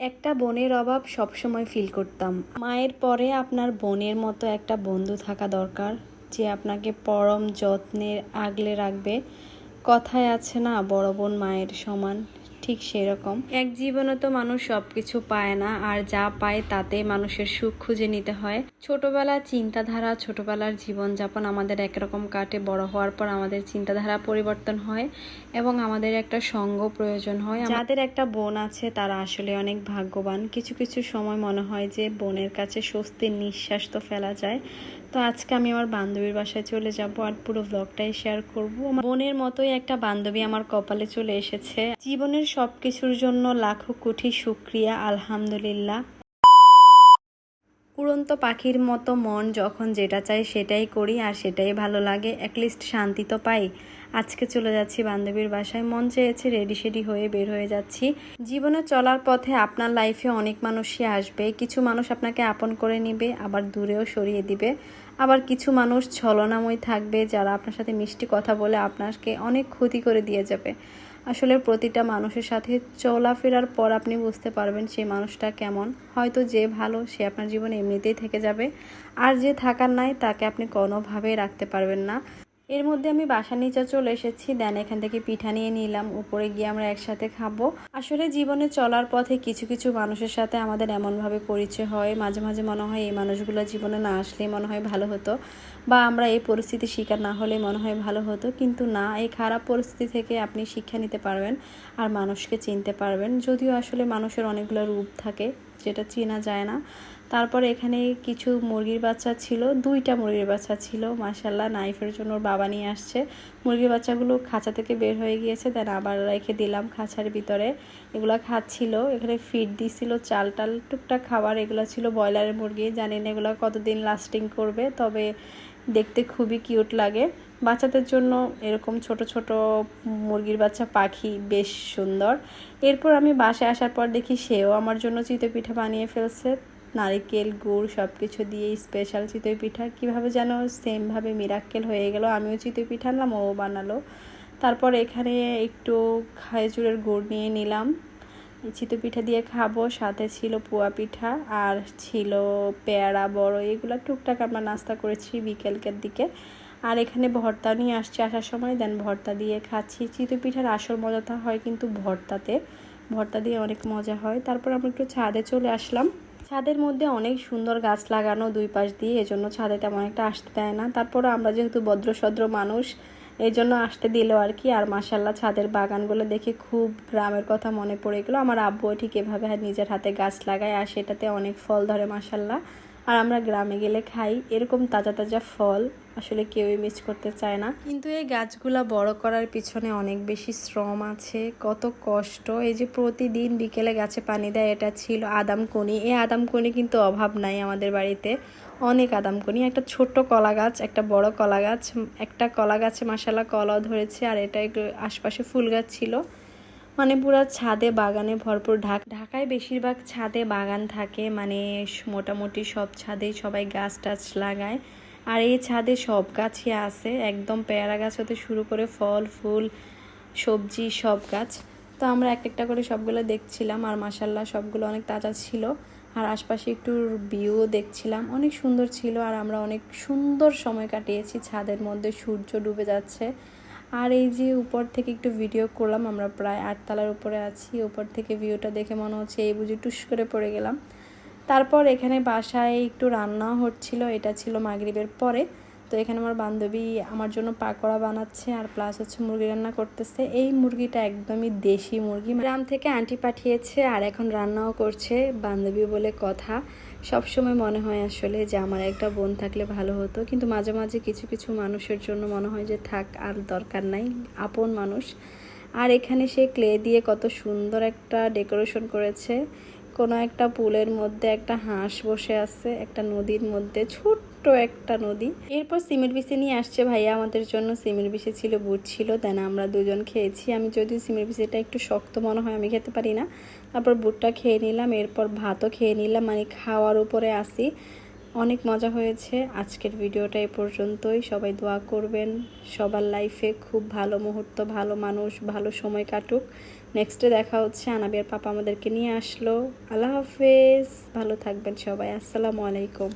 একটা বোনের অভাব সবসময় ফিল করতাম। মায়ের পরে আপনার বোনের মতো একটা বন্ধু থাকা দরকার, যে আপনাকে পরম যত্নের আগলে রাখবে। কথায় আছে না, বড় বোন মায়ের সমান। ঠিক সেরকম। এক জীবনে তো মানুষ সব কিছু পায় না আর যা পায় তাতে মানুষের সুখ খুঁজে নিতে হয়। ছোটবেলার চিন্তাধারা ছোটবেলার জীবনযাপন আমাদের একরকম কাটে বড় হওয়ার পর আমাদের চিন্তাধারা পরিবর্তন হয় এবং আমাদের একটা সঙ্গ প্রয়োজন হয়। যাদের একটা বোন আছে তারা আসলে অনেক ভাগ্যবান। কিছু কিছু সময় মনে হয় যে বোনের কাছে স্বস্তির নিঃশ্বাস তো ফেলা যায়। তো আজকে আমি আমার বান্ধবীর বাসায় চলে যাব আর পুরো ব্লগটাই শেয়ার করব। আমার বোনের মতোই একটা বান্ধবী আমার কপালে চলে এসেছে। জীবনের সব কিছুর জন্য লাখো কোটি শুক্রিয়া, আলহামদুলিল্লাহ। উড়ন্ত পাখির মতো মন যখন যেটা চাই সেটাই করি আর সেটাই ভালো লাগে অ্যাটলিস্ট শান্তি তো পাই। আজকে চলে যাচ্ছি বান্ধবীর বাসায়, মন চেয়েছে রেডি সেডি হয়ে বের হয়ে যাচ্ছি। জীবনে চলার পথে আপনার লাইফে অনেক মানুষই আসবে, কিছু মানুষ আপনাকে আপন করে নিবে, আবার দূরেও সরিয়ে দিবে। আবার কিছু মানুষ ছলনাময় থাকবে, যারা আপনার সাথে মিষ্টি কথা বলে আপনাকে অনেক ক্ষতি করে দিয়ে যাবে। আসলে প্রতিটা মানুষের সাথে চলাফেরার পর আপনি বুঝতে পারবেন সেই মানুষটা কেমন। হয়তো যে ভালো, সে আপনার জীবনে এমনিতেই থেকে যাবে। আর যে থাকার নাই, তাকে আপনি কোনোভাবেই রাখতে পারবেন না। এর মধ্যে আমি বাসা নিচে চলে এসেছি। দেন এখান থেকে পিঠা নিয়ে নিলাম। উপরে গিয়ে আমরা একসাথে খাব। আসলে জীবনে চলার পথে কিছু কিছু মানুষের সাথে আমাদের এমনভাবে পরিচয় হয়। মাঝে মাঝে মনে হয় এই মানুষগুলো জীবনে না আসলে মনে হয় ভালো হতো বা আমরা এই পরিস্থিতি শিকার না হলে মনে হয় ভালো হতো। কিন্তু না, এই খারাপ পরিস্থিতি থেকে আপনি শিক্ষা নিতে পারবেন আর মানুষকে চিনতে পারবেন। যদিও আসলে মানুষের অনেকগুলো রূপ থাকে, যেটা চেনা যায় না। তারপর এখানে কিছু মুরগির বাচ্চা ছিল, দুইটা মুরগির বাচ্চা ছিল মাসাল্লাহ নাইফের জন্য ওর বাবা নিয়ে আসছে। মুরগির বাচ্চাগুলো খাঁচা থেকে বের হয়ে গিয়েছে, দেন আবার রেখে দিলাম খাঁচার ভিতরে। এগুলো খাচ্ছিল, এখানে ফিড দিছিল, চাল টাল, টুকটাক খাবার, এগুলো ছিল ব্রয়লারের মুরগি, জানি না এগুলো কতদিন লাস্টিং করবে, তবে দেখতে খুবই কিউট লাগে। বাচ্চাদের জন্য এরকম ছোট ছোট মুরগির বাচ্চা পাখি বেশ সুন্দর। এরপর আমি বাসায় আসার পর দেখি সেও আমার জন্য চিতই পিঠা বানিয়ে ফেলছে। নারিকেল, গুড় সব কিছু দিয়ে স্পেশাল চিতই পিঠা কীভাবে যেন সেমভাবে মিরাক্কেল হয়ে গেল। আমিও চিতই পিঠা আনলাম, ও বানালো। তারপর এখানে একটু খেজুরের গুড় নিয়ে নিলাম। চিতই পিঠা দিয়ে খাব। সাথে ছিল পোয়া পিঠা আর ছিল পেয়ারা, বড়, এগুলো টুকটাক আমরা নাস্তা করেছি বিকেলকের দিকে। আর এখানে ভর্তা নিয়ে আসছে আসার সময়। দেন ভর্তা দিয়ে খাচ্ছি। চিতই পিঠার আসল মজাটা হয় কিন্তু ভর্তাতে। ভর্তা দিয়ে অনেক মজা হয়। তারপর আমরা একটু ছাদে চলে আসলাম। ছাদের মধ্যে অনেক সুন্দর গাছ লাগানো দুই পাশ দিয়ে, এজন্য ছাদে তেমন একটা আসতে দেয় না। তারপরে আমরা যেহেতু ভদ্রসদ্র মানুষ এই জন্য আসতে দিল আর কি। আর মাসাল্লাহ ছাদের বাগানগুলো দেখে খুব গ্রামের কথা মনে পড়ে গেলো। আমার আব্বুও ঠিক এভাবে নিজের হাতে গাছ লাগায়, আর সেটাতে অনেক ফল ধরে মাসাল্লাহ আর আমরা গ্রামে গেলে খাই। এরকম তাজা তাজা ফল আসলে কেউই মিস করতে চায় না। কিন্তু এই গাছগুলা বড় করার পিছনে অনেক বেশি শ্রম আছে। কত কষ্ট। এই যে প্রতিদিন বিকেলে গাছে পানি দেয়, এটা ছিল আদামকনি এই আদামকনি কিন্তু অভাব নাই আমাদের বাড়িতে। অনেক আদামকনি একটা ছোট্ট কলা গাছ, একটা বড় কলা গাছ, একটা কলা গাছে মাসালা কলাও ধরেছে আর এটা আশপাশে ফুল গাছ ছিল। মানে পুরো ছাদে, বাগানে ভরপুর ঢাক, ঢাকায় বেশিরভাগ ছাদে বাগান থাকে মানে মোটামুটি সব ছাদেই সবাই গাছ টাছ লাগায়। আর এই ছাদে সব গাছই আছে, একদম পেয়ারা গাছ হতে শুরু করে ফল, ফুল, সবজি, সব গাছ। তো আমরা এক একটা করে সবগুলো দেখছিলাম, আর মাসাল্লাহ সবগুলো অনেক তাজা ছিল। আর আশপাশে একটু ভিউ দেখছিলাম, অনেক সুন্দর ছিল। আর আমরা অনেক সুন্দর সময় কাটিয়েছি, ছাদের মধ্যে সূর্য ডুবে যাচ্ছে। আর এই যে উপর থেকে একটু ভিডিও করলাম, আমরা প্রায় আটতলার উপরে আছি। উপর থেকে ভিউটা দেখে মনে হচ্ছে এই বুঝি টুস করে পড়ে গেলাম। তারপর এখানে বাসায় একটু রান্নাও হচ্ছিল, এটা ছিল মাগরিবের পরে। তো এখানে আমার বান্ধবী আমার জন্য পাকোড়া বানাচ্ছে আর প্লাস হচ্ছে মুরগি রান্না করতেছে। এই মুরগিটা একদমই দেশি মুরগি। গ্রাম থেকে আন্টি পাঠিয়েছে আর এখন রান্নাও করছে বান্ধবী বলে কথা। সব সময় মনে হয় আসলে যে আমার একটা বোন থাকলে ভালো হতো। কিন্তু মাঝে মাঝে কিছু কিছু মানুষের জন্য মনে হয় যে থাক, আর দরকার নাই। আপন মানুষ। আর এখানে সে ক্লে দিয়ে কত সুন্দর একটা ডেকোরেশন করেছে। কোনো একটা পুলের মধ্যে একটা হাঁস বসে আছে, একটা নদীর মধ্যে। ছোট্ট ছোট্ট একটা নদী। এরপর সিমের বিষে নিয়ে আসছে ভাইয়া, আমাদের জন্য সিমের বিষে ছিল বুট ছিল, দেন আমরা দুজন খেয়েছি। আমি যদি সিমের বিষেটা একটু শক্ত মনে হয়, আমি খেতে পারি না। তারপর বুটটা খেয়ে নিলাম, এরপর ভাতও খেয়ে নিলাম মানে খাওয়ার উপরে আসি। অনেক মজা হয়েছে, আজকের ভিডিওটা এ পর্যন্তই। সবাই দোয়া করবেন, সবার লাইফে খুব ভালো মুহূর্ত, ভালো মানুষ, ভালো সময় কাটুক। নেক্সটে দেখা হচ্ছে আনাবিয়ার পাপা আমাদেরকে নিয়ে আসলো। আল্লাহ হাফেজ, ভালো থাকবেন সবাই, আসসালামু আলাইকুম।